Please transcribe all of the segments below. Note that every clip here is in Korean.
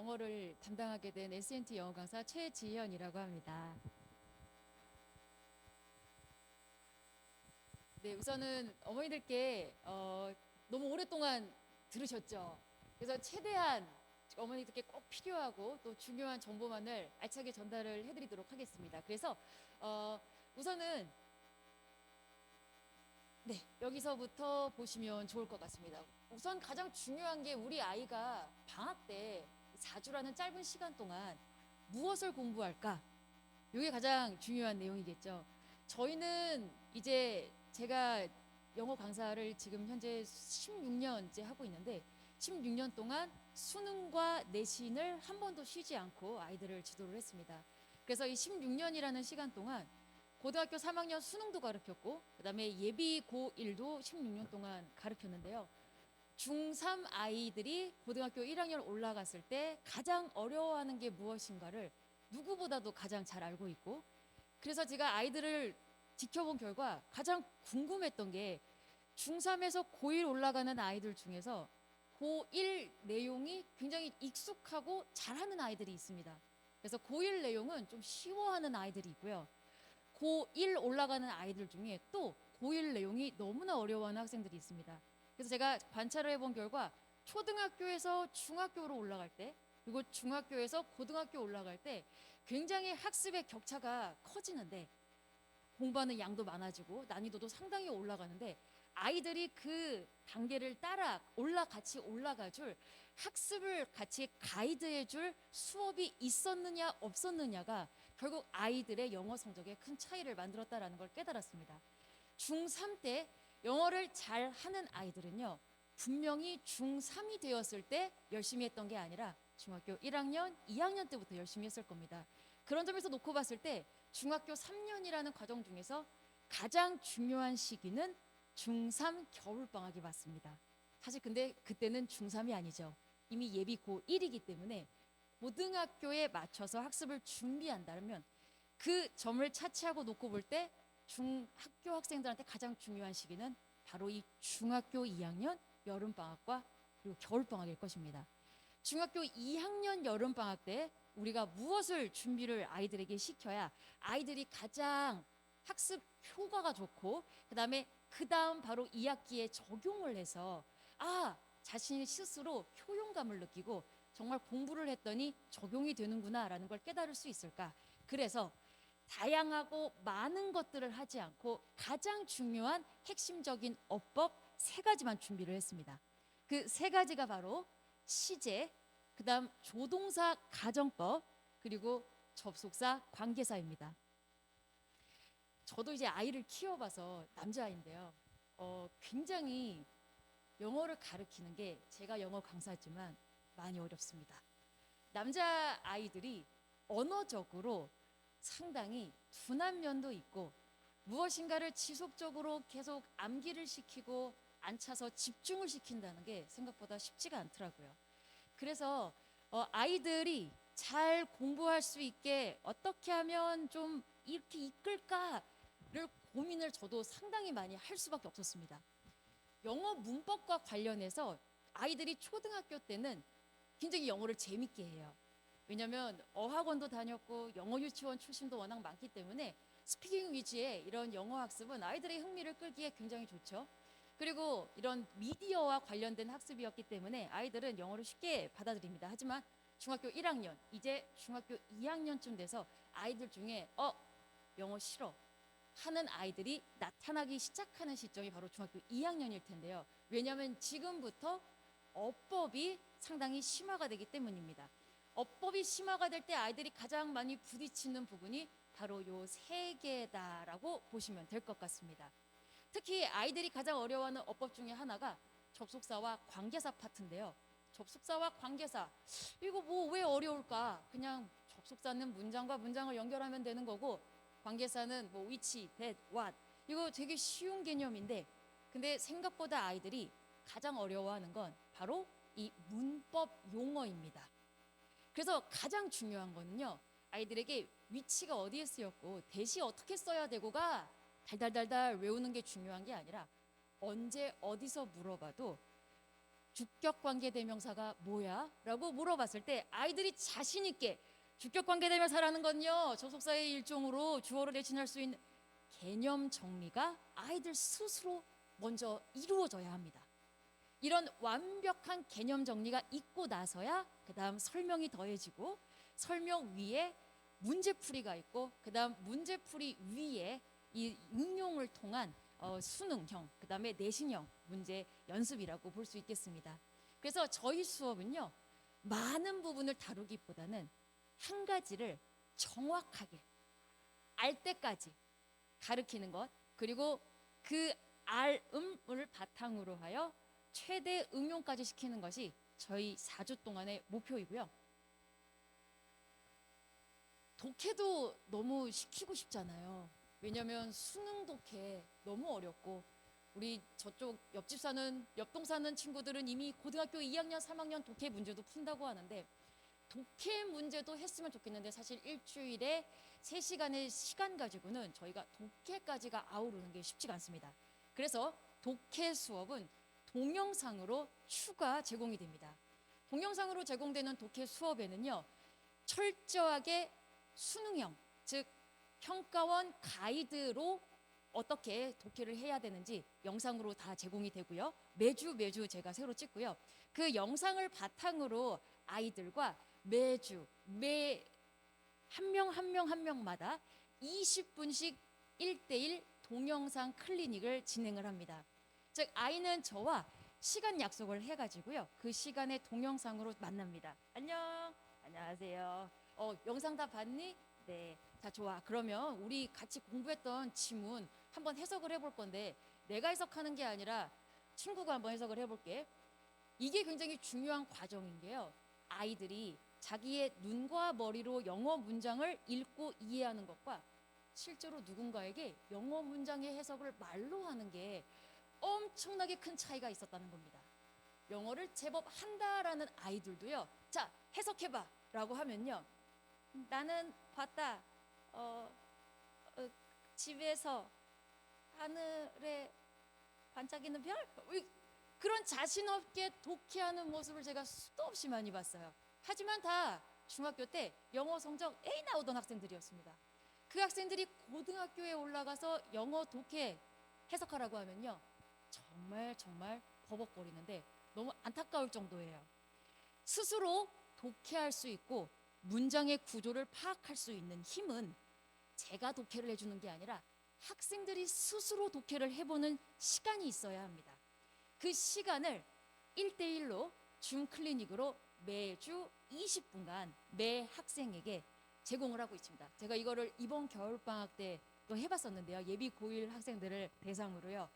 영어를 담당하게 된 S&T 영어 강사 최지현이라고 합니다. 네, 우선은 어머니들께 어, 너무 오랫동안 들으셨죠. 그래서 최대한 어머니들께 꼭 필요하고 또 중요한 정보만을 알차게 전달을 해드리도록 하겠습니다. 그래서 어, 우선은 네 여기서부터 보시면 좋을 것 같습니다. 우선 가장 중요한 게 우리 아이가 방학 때 4주라는 짧은 시간 동안 무엇을 공부할까? 이게 가장 중요한 내용이겠죠. 저희는 이제 제가 영어 강사를 지금 현재 16년째 하고 있는데 16년 동안 수능과 내신을 한 번도 쉬지 않고 아이들을 지도를 했습니다. 그래서 이 16년이라는 시간 동안 고등학교 3학년 수능도 가르쳤고 그다음에 예비 고1도 16년 동안 가르쳤는데요. 중3 아이들이 고등학교 1학년 올라갔을 때 가장 어려워하는 게 무엇인가를 누구보다도 가장 잘 알고 있고 그래서 제가 아이들을 지켜본 결과 가장 궁금했던 게 중3에서 고1 올라가는 아이들 중에서 고1 내용이 굉장히 익숙하고 잘하는 아이들이 있습니다. 그래서 고1 내용은 좀 쉬워하는 아이들이 있고요. 고1 올라가는 아이들 중에 또 고1 내용이 너무나 어려워하는 학생들이 있습니다. 그래서 제가 관찰을 해본 결과 초등학교에서 중학교로 올라갈 때 그리고 중학교에서 고등학교 올라갈 때 굉장히 학습의 격차가 커지는데 공부하는 양도 많아지고 난이도도 상당히 올라가는데 아이들이 그 단계를 따라 올라 같이 올라가 줄 학습을 같이 가이드해 줄 수업이 있었느냐 없었느냐가 결국 아이들의 영어 성적에 큰 차이를 만들었다라는 걸 깨달았습니다. 중3 때 영어를 잘 하는 아이들은요. 분명히 중3이 되었을 때 열심히 했던 게 아니라 중학교 1학년, 2학년 때부터 열심히 했을 겁니다. 그런 점에서 놓고 봤을 때 중학교 3년이라는 과정 중에서 가장 중요한 시기는 중3 겨울방학이 맞습니다. 사실 근데 그때는 중3이 아니죠. 이미 예비 고1이기 때문에 고등학교에 맞춰서 학습을 준비한다면 그 점을 차치하고 놓고 볼 때 중학교 학생들한테 가장 중요한 시기는 바로 이 중학교 2학년 여름방학과 그리고 겨울방학일 것입니다. 중학교 2학년 여름방학 때 우리가 무엇을 준비를 아이들에게 시켜야 아이들이 가장 학습 효과가 좋고 그다음에 그다음 바로 2학기에 적용을 해서 아 자신이 스스로 효용감을 느끼고 정말 공부를 했더니 적용이 되는구나라는 걸 깨달을 수 있을까? 그래서 다양하고 많은 것들을 하지 않고 가장 중요한 핵심적인 어법 세 가지만 준비를 했습니다. 그 세 가지가 바로 시제, 그다음 조동사 가정법, 그리고 접속사 관계사입니다. 저도 이제 아이를 키워봐서 남자아이인데요. 어, 굉장히 영어를 가르치는 게 제가 영어 강사지만 많이 어렵습니다. 남자 아이들이 언어적으로 상당히 둔한 면도 있고 무엇인가를 지속적으로 계속 암기를 시키고 앉혀서 집중을 시킨다는 게 생각보다 쉽지가 않더라고요. 그래서 어, 아이들이 잘 공부할 수 있게 어떻게 하면 좀 이렇게 이끌까를 고민을 저도 상당히 많이 할 수밖에 없었습니다. 영어 문법과 관련해서 아이들이 초등학교 때는 굉장히 영어를 재밌게 해요. 왜냐하면 어학원도 다녔고 영어 유치원 출신도 워낙 많기 때문에 스피킹 위주의 이런 영어 학습은 아이들의 흥미를 끌기에 굉장히 좋죠. 그리고 이런 미디어와 관련된 학습이었기 때문에 아이들은 영어를 쉽게 받아들입니다. 하지만 중학교 1학년, 이제 중학교 2학년쯤 돼서 아이들 중에 어 영어 싫어 하는 아이들이 나타나기 시작하는 시점이 바로 중학교 2학년일 텐데요. 왜냐하면 지금부터 어법이 상당히 심화가 되기 때문입니다. 어법이 심화가 될 때 아이들이 가장 많이 부딪히는 부분이 바로 요 세 개다라고 보시면 될 것 같습니다. 특히 아이들이 가장 어려워하는 어법 중에 하나가 접속사와 관계사 파트인데요. 접속사와 관계사 이거 뭐 왜 어려울까? 그냥 접속사는 문장과 문장을 연결하면 되는 거고 관계사는 뭐 which, that, what 이거 되게 쉬운 개념인데 근데 생각보다 아이들이 가장 어려워하는 건 바로 이 문법 용어입니다. 그래서 가장 중요한 거는요. 아이들에게 위치가 어디에 쓰였고 대시 어떻게 써야 되고가 달달달달 외우는 게 중요한 게 아니라 언제 어디서 물어봐도 주격 관계 대명사가 뭐야? 라고 물어봤을 때 아이들이 자신 있게 주격 관계 대명사라는 건요. 접속사의 일종으로 주어를 대신할 수 있는 개념 정리가 아이들 스스로 먼저 이루어져야 합니다. 이런 완벽한 개념 정리가 있고 나서야 그다음 설명이 더해지고 설명 위에 문제풀이가 있고 그다음 문제풀이 위에 이 응용을 통한 어, 수능형 그다음에 내신형 문제 연습이라고 볼 수 있겠습니다. 그래서 저희 수업은요 많은 부분을 다루기보다는 한 가지를 정확하게 알 때까지 가르치는 것 그리고 그 알음을 바탕으로 하여 최대 응용까지 시키는 것이 저희 4주 동안의 목표이고요. 독해도 너무 시키고 싶잖아요. 왜냐면 수능 독해 너무 어렵고 우리 저쪽 옆집 사는 옆동 사는 친구들은 이미 고등학교 2학년, 3학년 독해 문제도 푼다고 하는데 독해 문제도 했으면 좋겠는데 사실 일주일에 3시간의 시간 가지고는 저희가 독해까지가 아우르는 게 쉽지가 않습니다. 그래서 독해 수업은 동영상으로 추가 제공이 됩니다. 동영상으로 제공되는 독해 수업에는요. 철저하게 수능형, 즉 평가원 가이드로 어떻게 독해를 해야 되는지 영상으로 다 제공이 되고요. 매주 매주 제가 새로 찍고요. 그 영상을 바탕으로 아이들과 매주 매 한 명 한 명 한 명마다 20분씩 1대1 동영상 클리닉을 진행을 합니다. 즉 아이는 저와 시간 약속을 해가지고요. 그 시간에 동영상으로 만납니다. 안녕, 안녕하세요. 어, 영상 다 봤니? 네, 다 좋아. 그러면 우리 같이 공부했던 지문 한번 해석을 해볼 건데 내가 해석하는 게 아니라 친구가 한번 해석을 해볼게. 이게 굉장히 중요한 과정인 게요. 아이들이 자기의 눈과 머리로 영어 문장을 읽고 이해하는 것과 실제로 누군가에게 영어 문장의 해석을 말로 하는 게 엄청나게 큰 차이가 있었다는 겁니다. 영어를 제법 한다라는 아이들도요. 자, 해석해봐. 라고 하면요. 나는 봤다. 어, 어, 집에서 하늘에 반짝이는 별? 이- 그런 자신 없게 독해하는 모습을 제가 수도 없이 많이 봤어요. 하지만 다 중학교 때 영어 성적 A 나오던 학생들이었습니다. 그 학생들이 고등학교에 올라가서 영어 독해 해석하라고 하면요. 정말 정말 버벅거리는데 너무 안타까울 정도예요. 스스로 독해할 수 있고 문장의 구조를 파악할 수 있는 힘은 제가 독해를 해주는 게 아니라 학생들이 스스로 독해를 해보는 시간이 있어야 합니다. 그 시간을 1대1로 줌 클리닉으로 매주 20분간 매 학생에게 제공을 하고 있습니다. 제가 이거를 이번 겨울방학 때 또 해봤었는데요. 예비 고1 학생들을 대상으로요.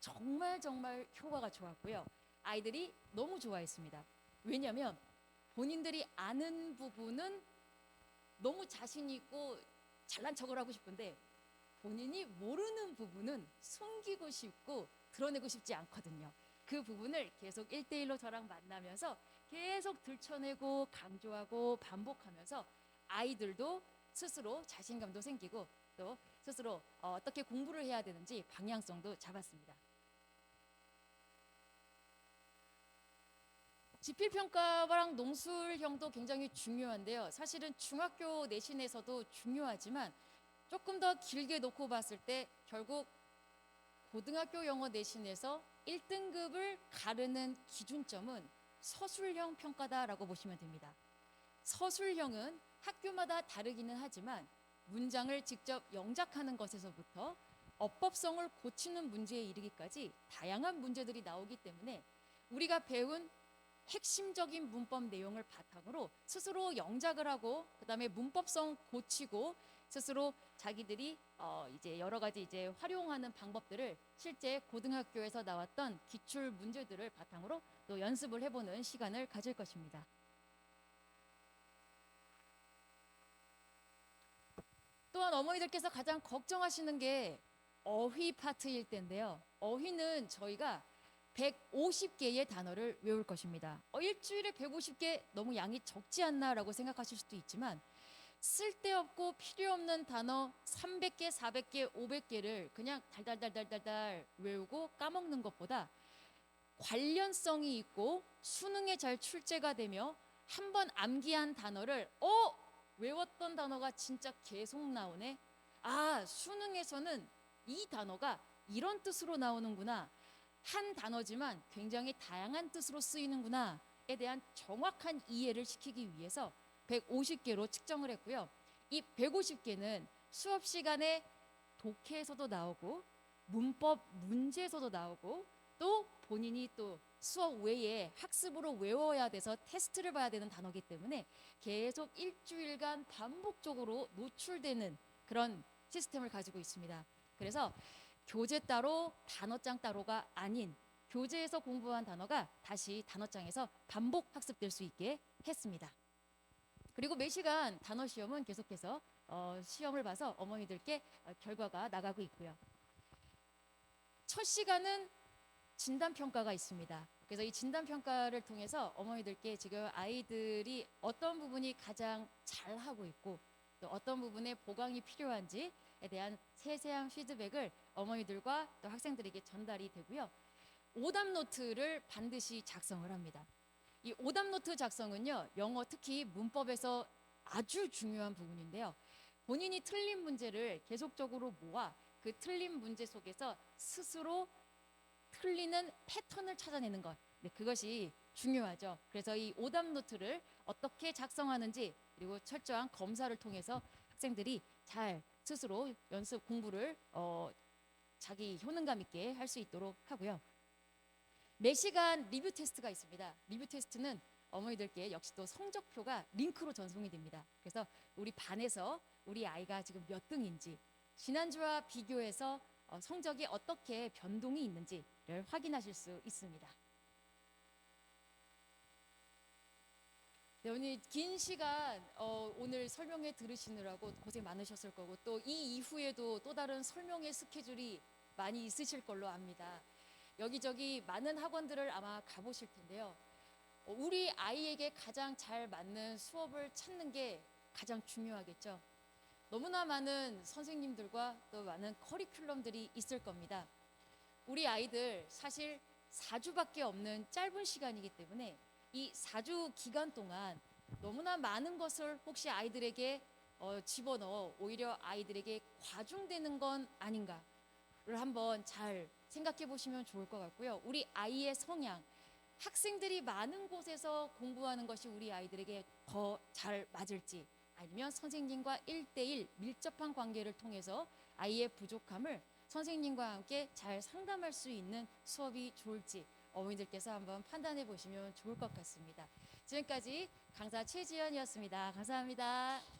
정말 정말 효과가 좋았고요. 아이들이 너무 좋아했습니다. 왜냐하면 본인들이 아는 부분은 너무 자신 있고 잘난 척을 하고 싶은데 본인이 모르는 부분은 숨기고 싶고 드러내고 싶지 않거든요. 그 부분을 계속 1대1로 저랑 만나면서 계속 들춰내고 강조하고 반복하면서 아이들도 스스로 자신감도 생기고 또 스스로 어, 어떻게 공부를 해야 되는지 방향성도 잡았습니다. 지필평가랑 농술형도 굉장히 중요한데요. 사실은 중학교 내신에서도 중요하지만 조금 더 길게 놓고 봤을 때 결국 고등학교 영어 내신에서 1등급을 가르는 기준점은 서술형 평가다라고 보시면 됩니다. 서술형은 학교마다 다르기는 하지만 문장을 직접 영작하는 것에서부터 어법성을 고치는 문제에 이르기까지 다양한 문제들이 나오기 때문에 우리가 배운 핵심적인 문법 내용을 바탕으로 스스로 영작을 하고 그다음에 문법성 고치고 스스로 자기들이 어 이제 여러 가지 이제 활용하는 방법들을 실제 고등학교에서 나왔던 기출 문제들을 바탕으로 또 연습을 해보는 시간을 가질 것입니다. 또한 어머니들께서 가장 걱정하시는 게 어휘 파트일 텐데요. 어휘는 저희가 150개의 단어를 외울 것입니다. 어, 일주일에 150개 너무 양이 적지 않나라고 생각하실 수도 있지만 쓸데없고 필요 없는 단어 300개, 400개, 500개를 그냥 달달달달달달 외우고 까먹는 것보다 관련성이 있고 수능에 잘 출제가 되며 한 번 암기한 단어를 어 외웠던 단어가 진짜 계속 나오네. 아 수능에서는 이 단어가 이런 뜻으로 나오는구나. 한 단어지만 굉장히 다양한 뜻으로 쓰이는구나에 대한 정확한 이해를 시키기 위해서 150개로 측정을 했고요. 이 150개는 수업 시간에 독해에서도 나오고 문법 문제에서도 나오고 또 본인이 또 수업 외에 학습으로 외워야 돼서 테스트를 봐야 되는 단어기 때문에 계속 일주일간 반복적으로 노출되는 그런 시스템을 가지고 있습니다. 그래서 교재 따로 단어장 따로가 아닌 교재에서 공부한 단어가 다시 단어장에서 반복 학습될 수 있게 했습니다. 그리고 매 시간 단어 시험은 계속해서 어, 시험을 봐서 어머니들께 어, 결과가 나가고 있고요. 첫 시간은 진단 평가가 있습니다. 그래서 이 진단 평가를 통해서 어머니들께 지금 아이들이 어떤 부분이 가장 잘 하고 있고 또 어떤 부분에 보강이 필요한지에 대한 세세한 피드백을 어머니들과 또 학생들에게 전달이 되고요. 오답 노트를 반드시 작성을 합니다. 이 오답 노트 작성은요, 영어 특히 문법에서 아주 중요한 부분인데요. 본인이 틀린 문제를 계속적으로 모아 그 틀린 문제 속에서 스스로 틀리는 패턴을 찾아내는 것. 네, 그것이 중요하죠. 그래서 이 오답 노트를 어떻게 작성하는지 그리고 철저한 검사를 통해서 학생들이 잘 스스로 연습 공부를 어, 자기 효능감 있게 할 수 있도록 하고요. 매 시간 리뷰 테스트가 있습니다. 리뷰 테스트는 어머니들께 역시 또 성적표가 링크로 전송이 됩니다. 그래서 우리 반에서 우리 아이가 지금 몇 등인지 지난주와 비교해서 어, 성적이 어떻게 변동이 있는지를 확인하실 수 있습니다. 네, 오늘 긴 시간 어, 오늘 설명회 들으시느라고 고생 많으셨을 거고 또 이 이후에도 또 다른 설명회 스케줄이 많이 있으실 걸로 압니다. 여기저기 많은 학원들을 아마 가보실 텐데요. 어, 우리 아이에게 가장 잘 맞는 수업을 찾는 게 가장 중요하겠죠. 너무나 많은 선생님들과 또 많은 커리큘럼들이 있을 겁니다. 우리 아이들 사실 4주밖에 없는 짧은 시간이기 때문에 이 4주 기간 동안 너무나 많은 것을 혹시 아이들에게 어, 집어넣어 오히려 아이들에게 과중되는 건 아닌가를 한번 잘 생각해 보시면 좋을 것 같고요. 우리 아이의 성향, 학생들이 많은 곳에서 공부하는 것이 우리 아이들에게 더 잘 맞을지 아니면 선생님과 일대일 밀접한 관계를 통해서 아이의 부족함을 선생님과 함께 잘 상담할 수 있는 수업이 좋을지 어머니들께서 한번 판단해 보시면 좋을 것 같습니다. 지금까지 강사 최지연이었습니다. 감사합니다.